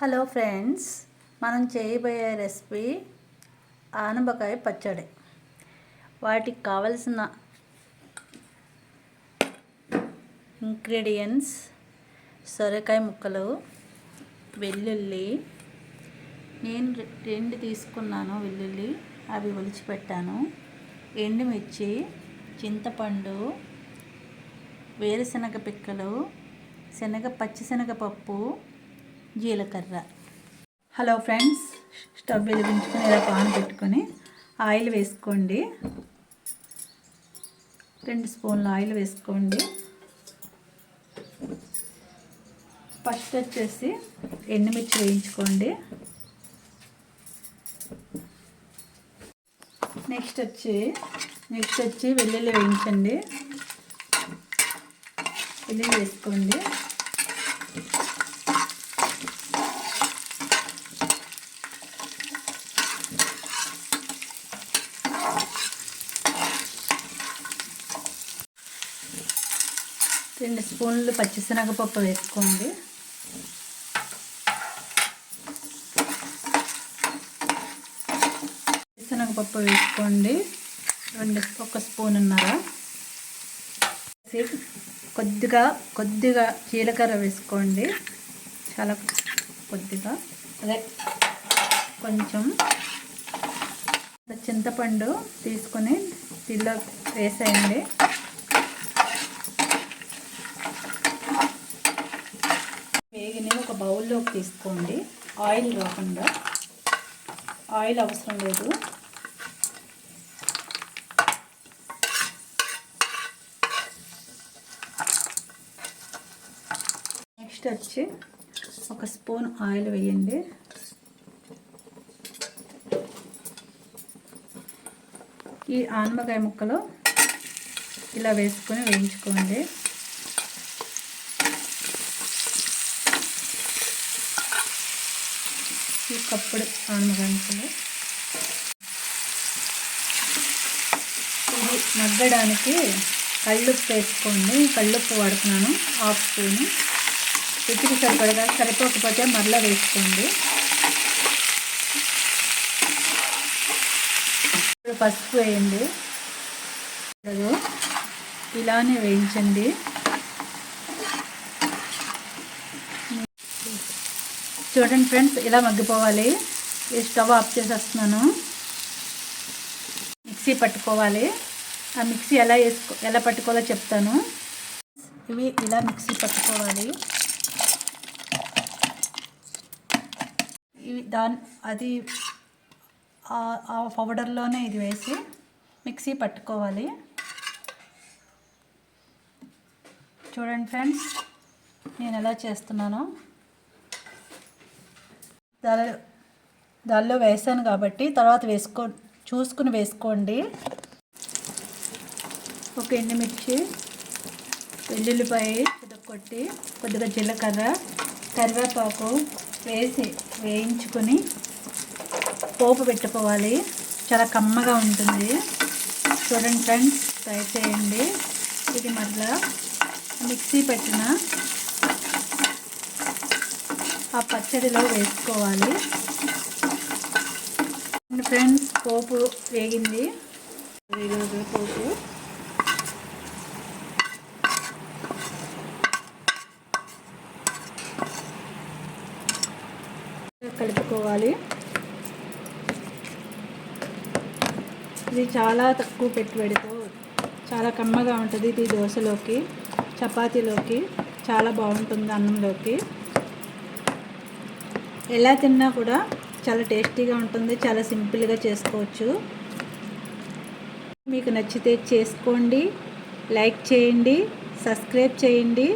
Hello friends మనం చేయబోయే recipe ఆనపకాయ పచ్చడి. వాటికి కావలసిన ఇంగ్రీడియంట్స్ సొరకాయ ముక్కలు వెల్లుల్లి నేను రెండు తీసుకున్నాను వెల్లుల్లి అవి ఒలిచిపెట్టాను. ఎండుమిర్చి చింతపండు వేరుశనగ పిక్కలు శనగ పచ్చిశనగ పప్పు జీలకర్ర. హలో ఫ్రెండ్స్ స్టవ్ వెలిగించుకొని ఇలా పాన్ పెట్టుకొని ఆయిల్ వేసుకోండి. రెండు స్పూన్ల ఆయిల్ వేసుకోండి. ఫస్ట్ వచ్చేసి ఎండుమిర్చి వేయించుకోండి. నెక్స్ట్ వచ్చి నెక్స్ట్ వచ్చి వెల్లుల్లి వేయించండి. వెల్లుల్లి వేసుకోండి. రెండు స్పూన్లు పచ్చిశనగపప్పు వేసుకోండి. పచ్చిశనగపప్పు వేసుకోండి. రెండు ఒక స్పూన్ ఉన్నారా కొద్దిగా కొద్దిగా జీలకర్ర వేసుకోండి. చాలా కొద్దిగా. అదే కొంచెం చింతపండు తీసుకొని దీనిలో వేసేయండి వేగిని ఒక బౌల్లోకి తీసుకోండి. ఆయిల్ రాకుండా. ఆయిల్ అవసరం లేదు. నెక్స్ట్ వచ్చి ఒక స్పూన్ ఆయిల్ వేయండి. ఈ ఆనమకాయ ముక్కలు ఇలా వేసుకొని వేయించుకోండి. ఈ కప్పుడు ఆనగంటలు ఇది మగ్గడానికి కళ్ళుప్పు వేసుకోండి. కళ్ళుప్పు వాడుతున్నాను హాఫ్ స్పూన్. రుచికి సరిపడగా సరిపోకపోతే మరలా వేసుకోండి. ఇప్పుడు పసుపు వేయండి. ఇలానే వేయించండి. చూడండి ఫ్రెండ్స్ ఇలా మగ్గిపోవాలి. ఈ స్టవ్ ఆఫ్ చేసేస్తున్నాను. మిక్సీ పట్టుకోవాలి. ఆ మిక్సీ ఎలా వేసుకో ఎలా పట్టుకోవాలో చెప్తాను. ఇవి ఇలా మిక్సీ పట్టుకోవాలి. ఇవి దాని అది ఆ- పౌడర్లోనే ఇది వేసి మిక్సీ పట్టుకోవాలి. చూడండి ఫ్రెండ్స్ నేను ఎలా చేస్తున్నానో. దాని దానిలో వేసాను కాబట్టి తర్వాత వేసుకో చూసుకుని వేసుకోండి. ఒక ఎండుమిర్చి వెల్లుల్లిపాయ కొట్టి కొద్దిగా జీలకర్ర కరివేపాకు వేసి వేయించుకొని పోపు పెట్టుకోవాలి. చాలా కమ్మగా ఉంటుంది. చూడండి ఫ్రెండ్స్ ట్రై చేయండి. ఇది మరలా మిక్సీ పెట్టిన ఆ పచ్చడిలో వేసుకోవాలి. ఫ్రెండ్స్ పోపు వేగింది. ఈరోజు పోపు. కలుపుకోవాలి. ఇది చాలా తక్కువ పెట్టుబడితో చాలా కమ్మగా ఉంటుంది. ఇది దోశలోకి చపాతీలోకి చాలా బాగుంటుంది అన్నంలోకి. ఎలా తిన్నా కూడా చాలా టేస్టీగా ఉంటుంది చాలా సింపుల్గా చేసుకోవచ్చు. మీకు నచ్చితే చేసుకోండి లైక్ చేయండి సబ్స్క్రైబ్ చేయండి.